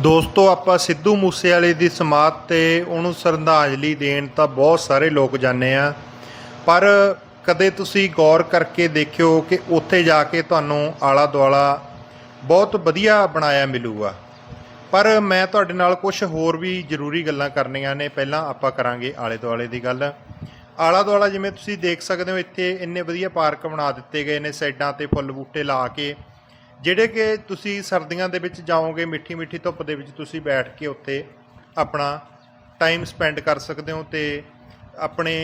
ਦੋਸਤੋ, ਆਪਾਂ ਸਿੱਧੂ ਮੂਸੇਵਾਲੇ ਦੀ ਸਮਾਧ ਤੇ ਉਹਨੂੰ ਸ਼ਰਧਾਂਜਲੀ ਦੇਣ ਤਾਂ ਬਹੁਤ ਸਾਰੇ ਲੋਕ ਜਾਂਦੇ ਆ। ਪਰ ਕਦੇ ਤੁਸੀਂ ਗੌਰ ਕਰਕੇ ਦੇਖਿਓ ਕਿ ਉੱਥੇ ਜਾ ਕੇ ਤੁਹਾਨੂੰ ਆਲਾ ਦੁਆਲਾ ਬਹੁਤ ਵਧੀਆ ਬਣਾਇਆ ਮਿਲੂਗਾ। ਪਰ ਮੈਂ ਤੁਹਾਡੇ ਨਾਲ ਕੁਝ ਹੋਰ ਵੀ ਜ਼ਰੂਰੀ ਗੱਲਾਂ ਕਰਨੀਆਂ ਨੇ। ਪਹਿਲਾਂ ਆਪਾਂ ਕਰਾਂਗੇ ਆਲੇ ਦੁਆਲੇ ਦੀ ਗੱਲ। ਆਲਾ ਦੁਆਲਾ ਜਿਵੇਂ ਤੁਸੀਂ ਦੇਖ ਸਕਦੇ ਹੋ, ਇੱਥੇ ਇੰਨੇ ਵਧੀਆ ਪਾਰਕ ਬਣਾ ਦਿੱਤੇ ਗਏ ਨੇ, ਸਾਈਡਾਂ ਤੇ ਫੁੱਲ ਬੂਟੇ ਲਾ ਕੇ। ਜਿਹੜੇ ਕਿ ਤੁਸੀਂ ਸਰਦੀਆਂ ਦੇ ਵਿੱਚ ਜਾਓਗੇ, ਮਿੱਠੀ ਮਿੱਠੀ ਧੁੱਪ ਦੇ ਵਿੱਚ ਤੁਸੀਂ ਬੈਠ ਕੇ ਉੱਥੇ ਆਪਣਾ ਟਾਈਮ ਸਪੈਂਡ ਕਰ ਸਕਦੇ ਹੋ ਤੇ ਆਪਣੇ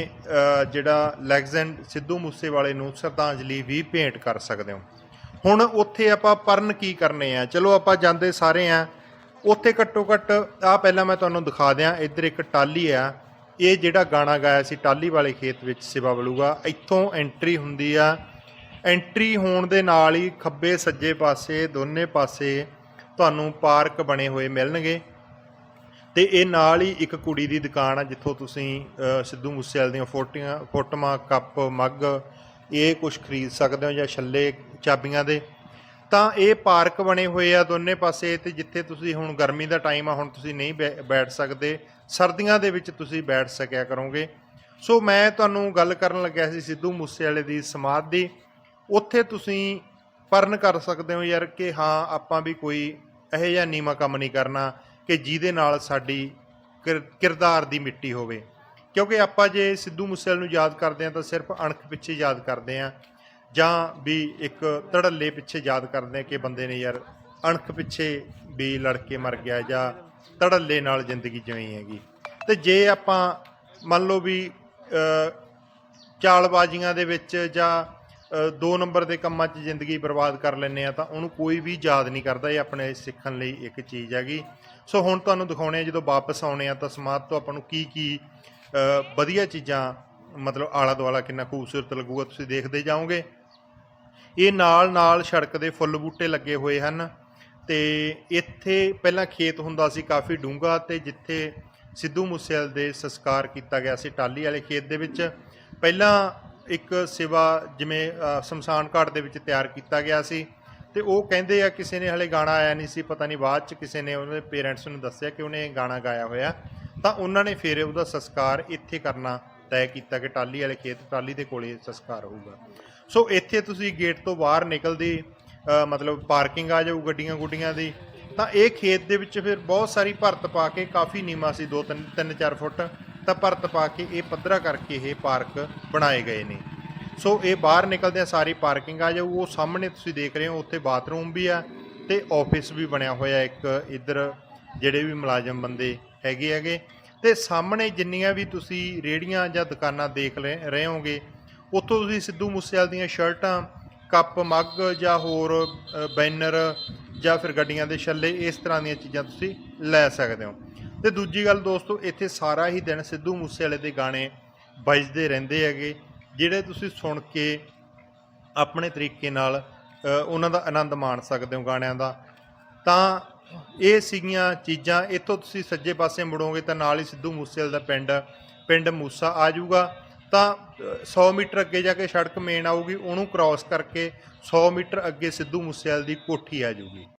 ਜਿਹੜਾ ਲੈਗਜ਼ੈਂਡ ਸਿੱਧੂ ਮੂਸੇਵਾਲੇ ਨੂੰ ਸ਼ਰਧਾਂਜਲੀ ਵੀ ਭੇਂਟ ਕਰ ਸਕਦੇ ਹੋ। ਹੁਣ ਉੱਥੇ ਆਪਾਂ ਪਰਨ ਕੀ ਕਰਨੇ ਆ? ਚਲੋ ਆਪਾਂ ਜਾਂਦੇ ਸਾਰੇ ਆ। ਉੱਥੇ ਘੱਟੋ ਘੱਟ ਆ ਪਹਿਲਾਂ ਮੈਂ ਤੁਹਾਨੂੰ ਦਿਖਾ ਦਿਆਂ, ਇੱਧਰ ਇੱਕ ਟਾਲੀ ਆ। ਇਹ ਜਿਹੜਾ ਗਾਣਾ ਗਾਇਆ ਸੀ ਟਾਲੀ ਵਾਲੇ ਖੇਤ ਵਿੱਚ ਸਿਵਾ ਬਲੂਗਾ ਇੱਥੋਂ ਐਂਟਰੀ ਹੁੰਦੀ ਆ ਐਂਟਰੀ ਹੋਣ ਦੇ ਨਾਲ ਹੀ ਖੱਬੇ ਸੱਜੇ ਪਾਸੇ ਦੋਨੇ ਪਾਸੇ ਤੁਹਾਨੂੰ ਪਾਰਕ ਬਣੇ ਹੋਏ ਮਿਲਣਗੇ। ਤੇ ਇਹ ਨਾਲ ਹੀ ਇੱਕ ਕੁੜੀ ਦੀ ਦੁਕਾਨ ਆ, ਜਿੱਥੋਂ ਤੁਸੀਂ ਸਿੱਧੂ ਮੂਸੇਵਾਲੇ ਦੀਆਂ ਫੋਟੀਆਂ, ਫੋਟੋਆਂ, ਕੱਪ, ਮੱਗ ਇਹ ਕੁਝ ਖਰੀਦ ਸਕਦੇ ਹੋ ਜਾਂ ਛੱਲੇ, ਚਾਬੀਆਂ ਦੇ। ਤਾਂ ਇਹ ਪਾਰਕ ਬਣੇ ਹੋਏ ਆ ਦੋਨੇ ਪਾਸੇ ਤੇ ਜਿੱਥੇ ਤੁਸੀਂ ਹੁਣ ਗਰਮੀ ਦਾ ਟਾਈਮ ਆ, ਹੁਣ ਤੁਸੀਂ ਨਹੀਂ ਬੈ- ਬੈਠ ਸਕਦੇ। ਸਰਦੀਆਂ ਦੇ ਵਿੱਚ ਤੁਸੀਂ ਬੈਠ ਸਕਿਆ ਕਰੋਗੇ। ਸੋ ਮੈਂ ਤੁਹਾਨੂੰ ਗੱਲ ਕਰਨ ਲੱਗਿਆ ਸੀ ਸਿੱਧੂ ਮੂਸੇਵਾਲੇ ਦੀ ਸਮਾਧ ਦੀ। ਉੱਥੇ ਤੁਸੀਂ ਪਰਨ ਕਰ ਸਕਦੇ ਹੋ ਯਾਰ ਕਿ ਹਾਂ, ਆਪਾਂ ਵੀ ਕੋਈ ਇਹੋ ਜਿਹਾ ਨੀਮਾ ਕੰਮ ਨਹੀਂ ਕਰਨਾ ਕਿ ਜਿਹਦੇ ਨਾਲ ਸਾਡੀ ਕਿਰ- ਕਿਰਦਾਰ ਦੀ ਮਿੱਟੀ ਹੋਵੇ। ਕਿਉਂਕਿ ਆਪਾਂ ਜੇ ਸਿੱਧੂ ਮੂਸੇਵਾਲੇ ਨੂੰ ਯਾਦ ਕਰਦੇ ਹਾਂ ਤਾਂ ਸਿਰਫ ਅਣਖ ਪਿੱਛੇ ਯਾਦ ਕਰਦੇ ਹਾਂ ਜਾਂ ਵੀ ਇੱਕ ਧੜੱਲੇ ਪਿੱਛੇ ਯਾਦ ਕਰਦੇ ਹਾਂ ਕਿ ਬੰਦੇ ਨੇ ਯਾਰ ਅਣਖ ਪਿੱਛੇ ਵੀ ਲੜ ਕੇ ਮਰ ਗਿਆ ਜਾਂ ਧੜੱਲੇ ਨਾਲ ਜ਼ਿੰਦਗੀ ਜਿਵੇਂ ਹੈਗੀ। ਤੇ ਜੇ ਆਪਾਂ ਮੰਨ ਲਓ ਵੀ ਚਾਲਬਾਜ਼ੀਆਂ ਦੇ ਵਿੱਚ ਜਾਂ ਦੋ ਨੰਬਰ ਦੇ ਕੰਮਾਂ 'ਚ ਜ਼ਿੰਦਗੀ ਬਰਬਾਦ ਕਰ ਲੈਂਦੇ ਆ ਤਾਂ ਉਹਨੂੰ ਕੋਈ ਵੀ ਯਾਦ ਨਹੀਂ ਕਰਦਾ, ਇਹ ਆਪਣੇ ਸਿੱਖਣ ਲਈ ਇੱਕ ਚੀਜ਼ ਹੈਗੀ। ਸੋ ਹੁਣ ਤੁਹਾਨੂੰ ਦਿਖਾਉਣੇ ਆ, ਜਦੋਂ ਵਾਪਸ ਆਉਣੇ ਆ ਤਾਂ ਸਮਾਜ ਤੋਂ ਆਪਾਂ ਨੂੰ ਕੀ ਕੀ ਵਧੀਆ ਚੀਜ਼ਾਂ, ਮਤਲਬ ਆਲਾ ਦੁਆਲਾ ਕਿੰਨਾ ਖੂਬਸੂਰਤ ਲੱਗੂਗਾ, ਤੁਸੀਂ ਦੇਖਦੇ ਜਾਓਗੇ। ਇਹ ਨਾਲ ਨਾਲ ਸੜਕ ਦੇ ਫੁੱਲ ਬੂਟੇ ਲੱਗੇ ਹੋਏ ਹਨ ਤੇ ਇੱਥੇ ਪਹਿਲਾਂ ਖੇਤ ਹੁੰਦਾ ਸੀ ਕਾਫੀ ਡੂੰਘਾ ਤੇ ਜਿੱਥੇ ਸਿੱਧੂ ਮੂਸੇਵਾਲੇ ਦੇ ਸੰਸਕਾਰ ਕੀਤਾ ਗਿਆ ਸੀ ਟਾਲੀ ਵਾਲੇ ਖੇਤ ਦੇ ਵਿੱਚ। ਪਹਿਲਾਂ ਇੱਕ ਸੇਵਾ ਜਿਵੇਂ ਸ਼ਮਸ਼ਾਨ ਘਾਟ ਦੇ ਵਿੱਚ ਤਿਆਰ ਕੀਤਾ ਗਿਆ ਸੀ ਤੇ ਉਹ ਕਹਿੰਦੇ ਆ ਕਿਸੇ ਨੇ ਹਲੇ ਗਾਣਾ ਆਇਆ ਨਹੀਂ ਸੀ, ਪਤਾ ਨਹੀਂ ਬਾਅਦ ਚ ਕਿਸੇ ਨੇ ਉਹਦੇ ਪੇਰੈਂਟਸ ਨੂੰ ਦੱਸਿਆ ਕਿ ਉਹਨੇ ਗਾਣਾ ਗਾਇਆ ਹੋਇਆ। ਤਾਂ ਉਹਨਾਂ ਨੇ ਫਿਰ ਉਹਦਾ ਸੰਸਕਾਰ ਇੱਥੇ ਕਰਨਾ ਤੈਅ ਕੀਤਾ ਕਿ ਟਾਲੀ ਵਾਲੇ ਖੇਤ ਟਾਲੀ ਦੇ ਕੋਲੇ ਸੰਸਕਾਰ ਹੋਊਗਾ। ਸੋ ਇੱਥੇ ਤੁਸੀਂ ਗੇਟ ਤੋਂ ਬਾਹਰ ਨਿਕਲਦੀ ਮਤਲਬ ਪਾਰਕਿੰਗ ਆ ਜਾਊ ਗੱਡੀਆਂ ਗੁੱਡੀਆਂ ਦੀ, ਤਾਂ ਇਹ ਖੇਤ ਦੇ ਵਿੱਚ ਫਿਰ ਬਹੁਤ ਸਾਰੀ ਭਰਤ ਪਾ ਕੇ ਕਾਫੀ ਨੀਮਾ ਸੀ 2 3 3 4 ਫੁੱਟ। ਤਾਂ ਭਰਤ ਪਾ ਕੇ ਇਹ ਪੱਧਰਾ ਕਰਕੇ ਇਹ ਪਾਰਕ ਬਣਾਏ ਗਏ ਨੇ। ਸੋ ਇਹ ਬਾਹਰ ਨਿਕਲਦਿਆਂ ਸਾਰੀ ਪਾਰਕਿੰਗ ਆ ਜਾਊ, ਉਹ ਸਾਹਮਣੇ ਤੁਸੀਂ ਦੇਖ ਰਹੇ ਹੋ, ਉੱਥੇ ਬਾਥਰੂਮ ਵੀ ਆ ਤੇ ਆਫਿਸ ਵੀ ਬਣਿਆ ਹੋਇਆ ਇੱਕ ਇੱਧਰ ਜਿਹੜੇ ਵੀ ਮੁਲਾਜ਼ਮ ਬੰਦੇ ਹੈਗੇ ਹੈਗੇ। ਤੇ ਸਾਹਮਣੇ ਜਿੰਨੀਆਂ ਵੀ ਤੁਸੀਂ ਰੇੜੀਆਂ ਜਾਂ ਦੁਕਾਨਾਂ ਦੇਖ ਲੈ- ਰਹੇ ਹੋਗੇ, ਉੱਥੋਂ ਤੁਸੀਂ ਸਿੱਧੂ ਮੂਸੇਵਾਲੇ ਦੀਆਂ ਸ਼ਰਟਾਂ, ਕੱਪ, ਮੱਗ ਜਾਂ ਹੋਰ ਬੈਨਰ ਜਾਂ ਫਿਰ ਗੱਡੀਆਂ ਦੇ ਛੱਲੇ, ਇਸ ਤਰ੍ਹਾਂ ਦੀਆਂ ਚੀਜ਼ਾਂ ਤੁਸੀਂ ਲੈ ਸਕਦੇ ਹੋ। ਤੇ ਦੂਜੀ ਗੱਲ ਦੋਸਤੋ ਇੱਥੇ ਸਾਰਾ ਹੀ ਦਿਨ ਸਿੱਧੂ ਮੂਸੇਵਾਲੇ ਦੇ ਗਾਣੇ ਵੱਜਦੇ ਰਹਿੰਦੇ ਹੈਗੇ ਜਿਹੜੇ ਤੁਸੀਂ ਸੁਣ ਕੇ ਆਪਣੇ ਤਰੀਕੇ ਨਾਲ ਉਹਨਾਂ ਦਾ ਆਨੰਦ ਮਾਣ ਸਕਦੇ ਹੋ ਗਾਣਿਆਂ ਦਾ। ਤਾਂ ਇਹ ਸੀਗੀਆਂ ਚੀਜ਼ਾਂ ਇੱਥੋਂ ਤੁਸੀਂ ਸੱਜੇ ਪਾਸੇ ਮੁੜੋਗੇ ਤਾਂ ਨਾਲ ਹੀ ਸਿੱਧੂ ਮੂਸੇਵਾਲੇ ਦਾ ਪਿੰਡ ਪਿੰਡ ਮੂਸਾ ਆ ਜਾਊਗਾ। ਤਾਂ ਅ, 100 ਮੀਟਰ ਅੱਗੇ ਜਾ ਕੇ ਸੜਕ ਮੇਨ ਆਊਗੀ ਉਹਨੂੰ ਕ੍ਰਾਸ ਕਰਕੇ 100 ਮੀਟਰ ਅੱਗੇ ਸਿੱਧੂ ਮੂਸੇਵਾਲੇ ਦੀ ਕੋਠੀ ਆ ਜਾਊਗੀ।